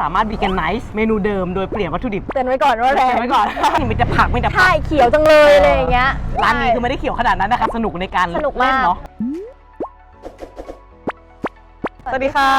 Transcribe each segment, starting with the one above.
สามารถ veganize เมนูเดิมโดยเปลี่ยนวัตถุดิบเตือนไว้ก่อนว่าแรงเก็บไว้ก่อน มีแต่ผักมีแต่ผัใช่กเขียวจังเลยอะไรอย่างเงี้ยร้านนี้คือไม่ใช่ได้เขียวขนาดนั้นนะคะ สนุกในการสนุกมากเล่นเนาะ สวัสดีค่ะ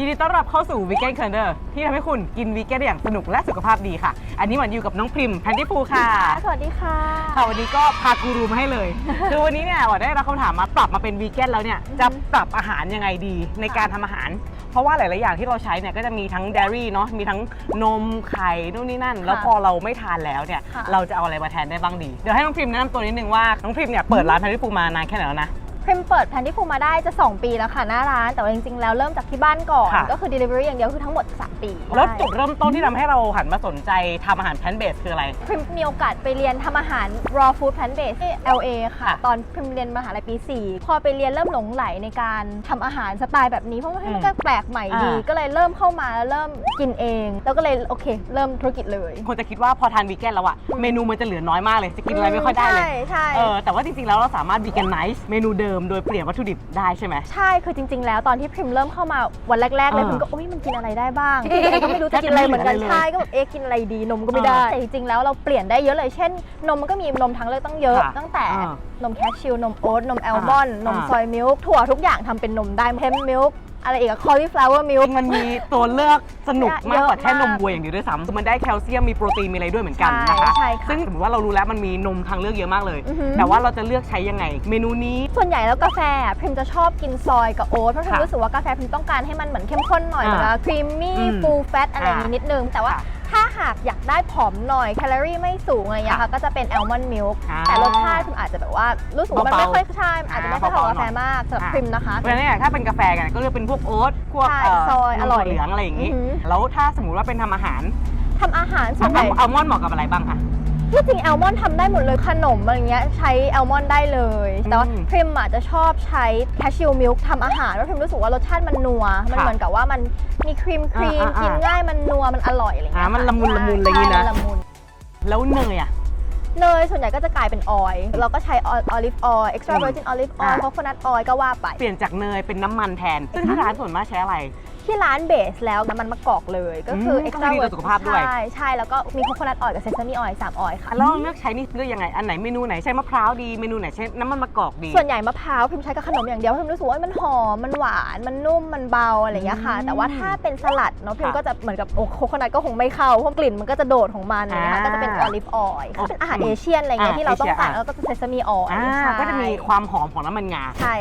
ยินดีต้อนรับเข้าสู่ Vegan Calendar ที่ทำให้คุณกินวีแกนได้อย่างสนุกและสุขภาพดีค่ะ อันนี้หมันอยู่กับน้องพริมแพนดี้ฟูค่ะสวัสดีค่ะ ค่ะวันนี้ก็พากูรูมาให้เลย คือวันนี้เนี่ยหวานได้รับคำถามมาปรับมาเป็นวีแกนแล้วเนี่ยจะปรับอาหารยังไงดีในการทำอาหาร เพราะว่าหลาย ๆ อย่างที่เราใช้เนี่ยก็จะมีทั้ง dairy เนาะมีทั้งนมไข่นู่นนี่นั่น แล้วพอเราไม่ทานแล้วเนี่ยค่ะ เราจะเอาอะไรมาแทนได้บ้างดีเดี๋ยวให้น้องพริมแนะนำตัวนิดนึงว่าน้องพริมเนี่ยเปิดร้านแพนดี้ฟูมานานแค่ไหนแล้วนะ พริมเปิดแพนที่ฟูมาได้จะ 2 ปีแล้วค่ะหน้าร้าน แต่ว่าจริงๆ แล้วเริ่มจากที่บ้านก่อน ค่ะ ก็คือ delivery อย่างเดียวคือทั้งหมด 3 ปีแล้วใช่จุดเริ่มต้นที่ทำให้เราหันมาสนใจทำอาหารแพนเบสคืออะไรพริมมีโอกาสไปเรียนทำอาหาร raw food plant based ที่ LA ค่ะ ค่ะตอนพริมเรียนมหาลัยปี 4 พอไปเรียนเริ่มหลงไหลในการทำอาหารสไตล์แบบนี้เพราะว่าให้มันก็แปลกใหม่ดี อ่า ก็เลยเริ่มเข้ามาแล้วเริ่มกินเอง แล้วก็เลยโอเค เริ่มธุรกิจเลยคนจะคิดว่าพอทานวีแกนแล้วอะเมนูมันจะเหลือน้อยมากเลย จะกินอะไรไม่ค่อยได้เลย ใช่ใช่ เออแต่ว่าจริงๆ แล้วเราสามารถ veganize เมนูเดิมโดยเปลี่ยนวัตถุดิบได้ใช่ไหม ใช่คือจริง ๆ แล้วตอนที่พริมเริ่มเข้ามาวันแรกๆเลยเออพริมก็โอ้ยมันกินอะไรได้บ้างคือตัวเองก็ไม่รู้จะกินอะไรเหมือนกันแทบจะไม่เหลืออะไรเลยใช่ก็แบบเอ๊ะกินอะไรดีนมก็ไม่ได้ เออแต่จริงๆแล้วเราเปลี่ยนได้เยอะเลยเช่น นมมันก็มีนมทางเลือกตั้งเยอะ ค่ะตั้งแต่เออนมแคชชิลนมโอ๊ตนมแอลมอนด์นมอ่า ซอยมิลค์ถั่วทุกอย่างทำเป็นนมได้เทมมิลค์ อะไรอีกอะคอลี่ฟลาวเวอร์มิลจริค์งมันมีตัวเลือกสนุกมากกว่าเยอะมากแค่นมวัวอย่างเดียวด้วยซ้ำคือมันได้แคลเซียมมีโปรตีนมีอะไรด้วยเหมือนกันนะคะใช่ใช่ค่ะซึ่งสมมติว่าเรารู้แล้วมันมีนมทางเลือกเยอะมากเลย อือหือ แต่ว่าเราจะเลือกใช้ยังไง เมนูนี้ ส่วนใหญ่แล้วกาแฟอะพริมจะชอบกินซอยกับโอ๊ตเพราะพริมค่ะรู้สึกว่ากาแฟพริมต้องการให้มันเหมือนเข้มข้นหน่อยอ่าเหมือนครีมมี่อืมฟูลแฟตอะไรอย่างนี้นิดนึง แต่ว่าค่ะถ้า หากอยากได้ผอมหน่อยแคลอรี่ไม่สูงอะไรอย่างเงี้ยค่ะก็จะเป็นแอลมอนด์มิลค์อ่าแต่รสชาติคุณอาจจะแบบว่ารู้สึกว่ามันเบาๆไม่ค่อยใช่อาจจะไม่ค่อยเข้ากับกาแฟอ่าเบาๆหน่อยมากสำหรับอ่าพริมนะคะ เพราะฉะนั้นเนี่ยถ้าเป็นกาแฟกันก็เลือกเป็นพวกโอ๊ตพวกใช่เซอยอร่อยนมถั่วเหลืองอะไรอย่างนี้ อือหือ แล้วถ้าสมมติว่าเป็นทำอาหารทำอาหารส่วนใหญ่ อัลมอนด์เหมาะกับอะไรบ้างคะ ที่จริงแอลมอนด์ทำได้หมดเลยขนมอะไรเงี้ยใช้แอลมอนด์ได้เลย แต่ว่าอืมพริมอาจจะชอบใช้แคชชิลมิลค์ทำอาหารเพราะพริมรู้สึกว่ารสชาติมันนัว มันค่ะเหมือนกับว่ามันมีครีมครีมอ่าอ่ากินง่ายมันนัวมันอร่อยอะไรเงี้ยอ่ามันละมุนค่ละมุนอะไรอย่างงี้นะใช่มัละมุนแล้วเนยอะเนยส่วนใหญ่ก็จะกลายเป็นออยล์เราก็ใช้ออลิฟออยล์เอ็กซ์ตร้าอืมเวอร์จินออลิฟออยล์อ่าโคโคนัทออยล์ก็ว่าไป เปลี่ยนจากเนยเป็นน้ำมันแทน ซึ่งที่ร้านส่วนมากใช้อะไร ที่ร้านเบสแล้วน้ำมันมะกอกเลยก็คือมเอ็กซ์ตก็ร้าดีเวต่ออร์สุขภาพด้วย ใช่ใช่แล้วก็มีโคโคนัทออยล์กับเซซามิออยล์สามออยล์ค่ะ แล้วเราเลือกใช้นี่เลือกยังไง อันไหนเมนูไหนใช้มะพร้าวดีเมนูไหนใช้น้ำมันมะกอกดี ส่วนใหญ่มะพร้าวพิมใช้กับขนมอย่างเดียวพิมรู้สึกว่ามันหอมมันหวานมันนุ่มมันเบาอะไรอย่างเงี้ยค่ะ อืมแต่ว่าถ้าเป็นสลัดเนาะพิมค่ะก็จะเหมือนกับโอ้โคโคนัทก็คงไม่เข้าเพราะกลิ่นมันก็จะโดดของมันอะไรเงี้ยค่ะอ่าก็จะเป็นออลิฟออยล์โอ้เป็นอาหารเอเชียนอะไรเงี้ยอ่าที่เราต้องการเอเชียแล้วก็จะเซซามิออยล์อ่าใช่ก็จะมีความหอมของน้ำมันงาใช่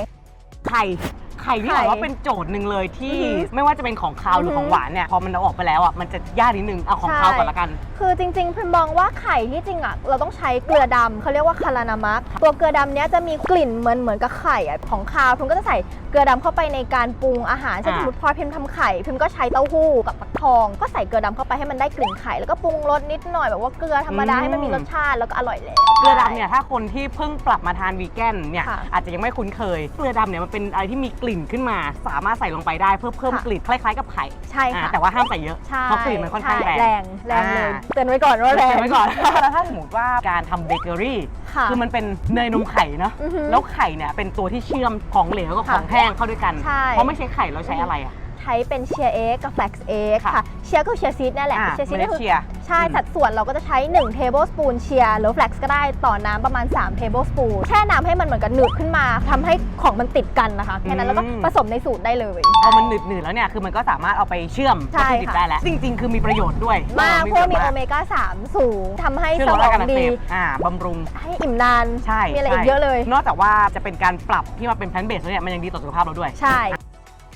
ไข่ไข่นี่ไข่บอกว่าเป็นโจทย์หนึ่งเลยที่อือหือไม่ว่าจะเป็นของคาวหรืออหือของหวานเนี่ยพอมันเอาออกไปแล้วอะมันจะยากนิดนึงเอาของใช่คาวก่อนละกัน คือจริงๆพิมมองว่าไข่ที่จริงอะเราต้องใช้เกลือดำเขาเรียกว่าคารานามักตัวเกลือดำเนี้ยจะมีกลิ่นเหมือนเหมือนกับไข่อะของคาวพิมก็จะใส่เกลือดำเข้าไปในการปรุงอาหารเช่นอ่าสมมติพอพิมทำไข่พิมก็ใช้เต้าหู้กับฟักทองก็ใส่เกลือดำเข้าไปให้มันได้กลิ่นไข่แล้วก็ปรุงรสนิดหน่อยแบบว่าเกลือธรรมดาอืมให้มันมีรสชาติแล้วก็อร่อยแล้ว เกลือดำเนี่ยถ้าคนที่เพิ่งปรับมาทานวีแกนเนี่ยค่ะอาจจะยังไม่คุ้นเคย เกลือดำเนี่ยมันเป็นอะไรที่มีกลิ่นขึ้นมา สามารถใส่ลงไปได้เพื่อเพิ่มค่ะ กลิ่นคล้ายๆกับไข่ใช่อ่าค่ะแต่ว่าห้ามใส่เยอะใช่เพราะกลิ่นมันค่อนข้างใช่แรง แรงแรงเลยอ่า เตือนไว้ก่อนว่าแรงเก็บไว้ก่อน แล้วถ้าสมมติว่าการทำเบเกอรี่ ค่ะ คือมันเป็นเนยนมไข่เนาะ อือหือแล้วไข่เนี่ยเป็นตัวที่เชื่อมของเหลวกับค่ะของแห้งเข้าด้วยกัน ใช่ เพราะไม่ใช่ไข่เราใช้อะไรอะใช้เป็นเชียร์เอ็กกับแฟลกซ์เอ็กค่ะค่ะเชียร์ก็เชียร์ซีดนั่นแหละอ่าเชียร์ซีดเมล็ก็ดคือเชียร์ใช่ อืม สัดส่วนเราก็จะใช้1 tablespoon เชียร์หรือ flax ก็ได้ต่อน้ำประมาณ3 tablespoon แช่น้ำให้มันเหมือนกับหนืดขึ้นมาทำให้ของมันติดกันนะคะ แค่นั้นแล้วก็อืมผสมในสูตรได้เลย พอมันหนืดๆแล้วเนี่ยคือมันก็สามารถเอาไปเชื่อมใช่วัตถุดิบค่ะ ได้แล้วจริง ๆ คือมีประโยชน์ด้วยมากออเพราะว่ามีปโอระโยชน์เมก้า 3 สูงทำให้ช่วยสลดมอาองการอักดีเสบอ่าบำรุง ให้อิ่มนาน ใช่มีอะไรอีกใช่เยอะเลย นอกจากว่าจะเป็นการปรับที่มาเป็นแพลนเบสแล้วเนี่ยมันยังดีต่อสุขภาพเราด้วยใช่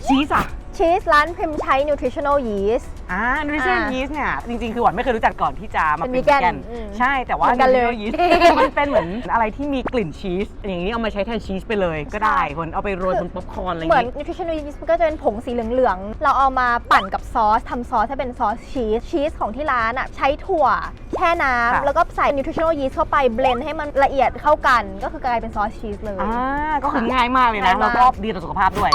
ชีสอะ ชีสร้านพิมใช้ nutritional yeast อ่า nutrition อ่า yeast เนี่ย จริง ๆ คือหวานไม่เคยรู้จักก่อนที่จะมาเป็นเป็น vegan vegan อืมใช่ แต่ว่า เหมือนกันเลย nutritional yeast มันเป็นเหมือนอะไรที่มีกลิ่นชีส อย่างนี้เอามาใช้แทนชีสไปเลยก็ได้คนเอาไปโรยบนป๊อปคอร์นอะไรอเหมืย่าอนงนี้ nutritional yeast มันก็จะเป็นผงสีเหลืองๆ เราเอามาปั่นกับซอสทำซอสให้เป็นซอสชีส ชีสของที่ร้านอะใช้ถั่วแช่น้ค่ะำแล้วก็ใส่ nutritional yeast เข้าไปเบลนด์ให้มันละเอียดเข้ากัน ก็คือกลายเป็นซอสชีสเลย อ่า ก็คือง่ายมากเลยนะ ง่ายมาก แล้วก็ดีต่อสุขภาพด้วย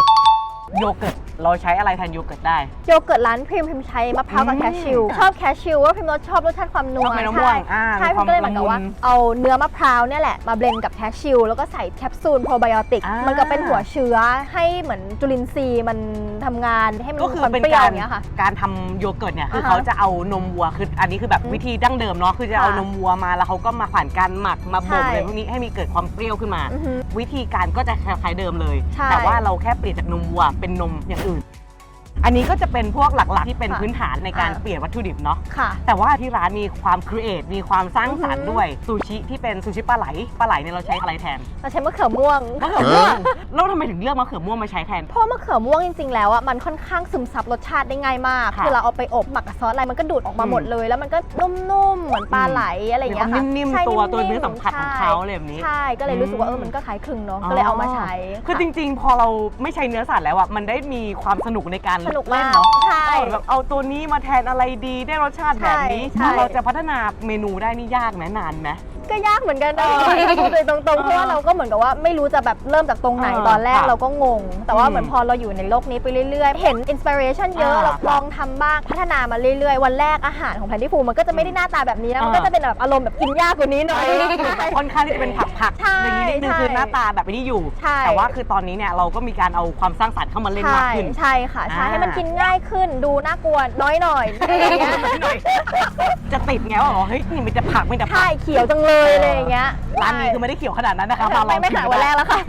โยเกิร์ต เราใช้อะไรแทนโยเกิร์ตได้ โยเกิร์ตร้านพริมพริมใช้มะพร้าวกับอืมแคชชิลชอบแคชชิลว่าพริมรสชอบรสชาติความนัวชอบเมนูม่วงใช่อ่าใช่มีพริมก็เลยเหมือนกับความว่าละมุนเอาเนื้อมะพร้าวเนี่ยแหละมาเบลนด์กับแคชชิลแล้วก็ใส่แคปซูลโปรไบโอติกอ่ามั มันก็เป็นหัวเชื้อให้เหมือนจุลินทรีย์มันททำงานให้มันก็มีคือความเป็นเปรี้ยวกาอรย่างเงี้ยค่ะ การทำโยเกิร์ตเนี่ยคืออ่าฮะเขาจะเอานมวัวคืออันนี้คือแบบอืมวิธีดั้งเดิมเนาะคือจะเอาค่ะนมวัวมาแล้วเขาก็มาผ่านการหมักมาบ่มใช่ อะไรพวกนี้ให้มีเกิดความเปรี้ยวขึ้นมา อือฮึ วิธีการก็จะคล้ายๆเดิมเลย ใช่ แต่ว่าเราแค่เปลี่ยนจากนมวัวเป็นนมอย่าง button. อื่นอันนี้ก็จะเป็นพวกหลักๆ ที่เป็นค่ะพื้นฐานในการอ่าเปลี่ยนวัตถุดิบเนาะค่ะ แต่ว่าที่ร้านมีความครีเอทมีความสร้างสรรค์อือหือด้วยซูชิที่เป็นซูชิปลาไหลปลาไหลเนี่ยเราใช้อะไรแทนเราใช้มะเขือม่วงมะเขือม่วงแล้วทำไมถึงเลือกมะเขือม่วงมาใช้แทนเพราะมะเขือม่วงจริงๆแล้วอะมันค่อนข้างซึมซับรสชาติได้ง่ายมากค่ะคือเราเอาไปอบหมักกับซอสอะไรมันก็ดูดออกมาอืมหมดเลย แล้วมันก็นุ่มๆเหมือนปลาไหลอะไรอย่างเงี้ยมีคค่ะวามนิ่มๆใช่ตัวตัวมๆเนื้อสัมผัสของใช่เขาอะไรแบบนี้ใช่ก็เลยรู้สึกว่าเออมันก็คล้ายคลึงเนาะก็เลยเอามาใช้คือจริง ๆ พอเราไม่ใช้เนื้อสัตว์แล้วอะมันได้มีความสนุกในการสนุกเล่มานกเนาะใช่เออแบบเอาตัวนี้มาแทนอะไรดีได้รสชาติแบบนี้ใช่ใช่ เราจะพัฒนาเมนูได้นี่ยากไหมนานไหม ก็ยากเหมือนกันนะเออพูดเลยตรงๆเพราะว่าเราก็เหมือนกับว่าไม่รู้จะแบบเริ่มจากตรงไหนเออตอนแรกค่ะเราก็งง แต่ว่าอืมเหมือนพอเราอยู่ในโลกนี้ไปเรื่อยๆ เห็นอินสปิเรชันเยอะอ่าเราลองทำบ้างพัฒนามาเรื่อยๆ วันแรกอาหารของแพนดี้ฟูมันก็จะไม่ได้หน้าตาแบบนี้นะมันก็อ่าจะเป็นแบบอารมณ์แบบกินยากกว่านี้หน่อยค่อนข้างที่จะเป็นผักผักๆใช่อย่างนี้นิดนึงใช่คือหน้าตาแบบนี้อยู่ใช่แต่ว่าคือตอนนี้เนี่ยเราก็มีการเอาความสร้างสรรค์เข้ามาเล่นมากใช่ขึ้นใช่ค่ะใช่อ่าให้มันกินง่ายขึ้นดูน่ากลัวน้อยหน่อยอะไรอย่างเงี้ยหน่อยจะติดไงว่าอ๋อเฮ้ยนี่มันจะผักไม่แต่ผัใช่กเขียวจังเลยอะไรอย่างเงี้ยร้านนี้คือไม่ได้เขียวขนาดนั้นนะคะมาลไม่องไม่ขายวันแรกแล้วค่ะ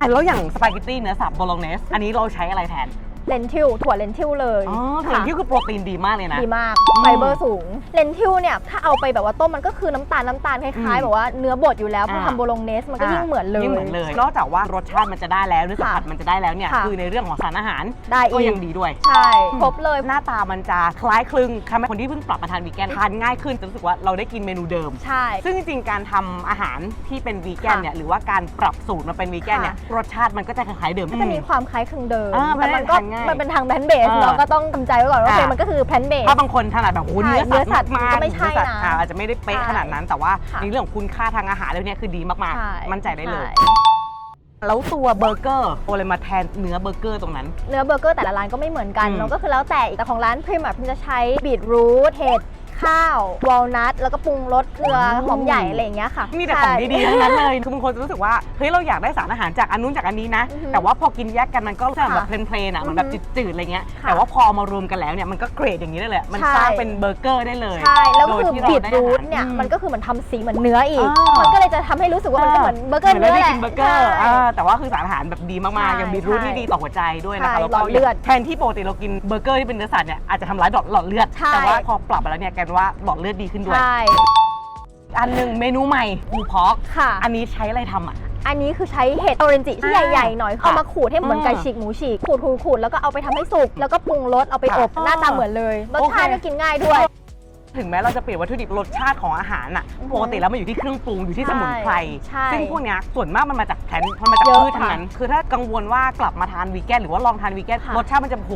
อะแล้วอย่างสปาเกตตี้เนื้อสับโบโลเนส อันนี้เราใช้อะไรแทน เลนทิลถั่วเลนทิลเลยอ๋อส่วนที่คือโปรตีนดีมากเลยนะ ดีมากอืมไฟเบอร์สูง เลนทิลเนี่ยถ้าเอาไปแบบว่าต้มมันก็คือน้ำตาลน้ำตาลคล้ายอืมๆแบบว่าเนื้อบดอยู่แล้วพออ่าทำโบโลงเนสมันก็ยิ่งเหมือนเลยยิ่งเหมือนเลยนอกจากว่ารสชาติมันจะได้แล้วเนื้อสัมผัสค่ะมันจะได้แล้วเนี่ยค่ะคือในเรื่องของสารอาหารได้ก็อีกยังดีด้วยใช่ครบเลยหน้าตามันจะคล้ายคลึงทำให้คนที่เพิ่งปรับมาทานวีแกนทานง่ายขึ้นจะรู้สึกว่าเราได้กินเมนูเดิมใช่ซึ่งจริงๆการทำอาหารที่เป็นวีแกนค่ะเนี่ยหรือว่าการปรับสูตรมาเป็นวีแกนเนี่ยรสชาติมันก็จะคล้ายๆเดิมก็จะมีความคล้ายคลึงเดิมอ่าแต่มันก็มันได้ทานง่ายมันเป็นทางแพลนเบสอ่าเนาะก็ต้องทำใจไว้ก่อนว่าโอเคอ่ามัมันก็คือแพลนเบส ถ้าบางคนถนัดแบบโอ้โหใช่เนื้อสัตว์เนื้อสัตว์มากก็ไม่ใช่เนื้อสัตว์นะอ่าอาจจะไม่ได้เป๊ะใช่ขนาดนั้นแต่ว่าค่ะในเรื่องของคุณค่าทางอาหารเรื่องเนี้ยคือดีมากใช่ๆมั่นใจได้เลยใช่แล้วตัวเบอร์เกอร์โอเลยมาแทนเนื้อเบอร์เกอร์ตรงนั้น เนื้อเบอร์เกอร์แต่ละร้านก็ไม่เหมือนกันอืมเนาะก็คือแล้วแต่แต่ของร้านพริมอะพริมจะใช้บีทรูทเห็ด ข้าววอลนัทแล้วก็ปรุงรสเกลือหอมใหญ่อะไรอย่างเงี้ยค่ะมีแต่ของใช่ดีๆทั้งนั้นเลยคือบางคนจะรู้สึกว่าเฮ้ยเราอยากได้สารอาหารจากอันนู้นจากอันนี้นะอือฮึแต่ว่าพอกินแยกกันมันก็จะแบบค่ะเพลนๆอะมันแบบอือฮึจืดๆอะไรเงี้ยค่ะแต่ว่าพอเอามารวมกันแล้วเนี่ยมันก็เกรดอย่างนี้ได้เลยมันใช่สร้างเป็นเบอร์เกอร์ได้เลยใช่แล้วก็คือโดยที่บีทได้รูทอาหาเนี่ยอืมันก็คือเหมือนทำสีเหมือนเนื้ออีกอ่ามัมันก็เลยจะทำให้รู้สึกว่ามันก็เหมือนเบอร์เกอร์หมืเนื้อได้แหละกินเบอร์เกอร์ใช่อ่าแต่ว่าคือสารอาหารแบบดีมากใช่ๆอย่างบีทรูทใช่นี่ดีต่อหัวใจด้วยนะคะใช่แล้วหลก็อดเลือดแทนที่ปกติเรากินเบอร์เกอร์ที่เป็นเนื้อสัตว์เนี่ยอาจจะทำร้ายหลอดเลือดใช่แต่ว่าพอปรับมาแล้วเนี่ยแกนว่าหลอดเลือดดีขึ้นด้วย ใช่ อันหนึ่งเมนูใหม่ปูพอกค่ะ อันนี้ใช้อะไรทำอะ อันนี้คือใช้เห็ดออเรนจิที่อ่าใหญ่ๆหน่อยค่ะเอามาขูดให้เหมือนไก่อืมฉีกหมูฉีกขูดขูดขูดแล้วก็เอาไปทำให้สุกแล้วก็ปรุงรสเอาไปอบค่ะหน้าตาเหมือนเลยรสโอเคชาติก็กินง่ายด้วย ถึงแม้เราจะเปลี่ยนวัตถุดิบรสชาติของอาหารน่ะอือฮึปกติแล้วมันอยู่ที่เครื่องปรุงอยู่ที่สมุนไพรใช่ซึ่งพวกเนี้ยส่วนมากมันมาจากแพลนต์มันมาจากเยอะพืชทั้งนั้นคือถ้ากังวลว่ากลับมาทานวีแกนหรือว่าลองทานวีแกนค่ะ รสชาติมันจะโห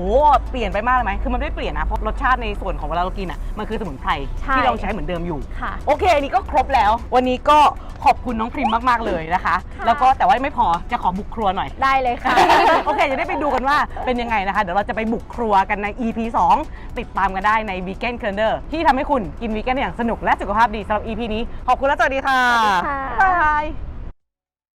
เปลี่ยนไปมากเลยไหมคือมันไม่ได้เปลี่ยนนะเพราะรสชาติในส่วนของเวลาเรากินอะมันคือสมุนไพรใช่ที่เราใช้เหมือนเดิมอยู่ ค่ะ โอเคอันนี้ก็ครบแล้ว วันนี้ก็ขอบคุณน้องพริมมาก ๆ เลยนะคะ ค่ะ แล้วก็แต่ว่าไม่พอจะขอบุกครัวหน่อย ได้เลยค่ะ โอเค จะได้ไปดูกันว่าเป็นยังไงนะคะ เดี๋ยวเราจะไปบุกครัวกันใน EP 2 ติดตามกันได้ใน Vegan Calendar ที่ทำให้คุณกินวีแกนอย่างสนุกและสุขภาพดีสำหรับ EP นี้ ขอบคุณและสวัสดีค่ะสวัสดีค่ะ บ๊ายบาย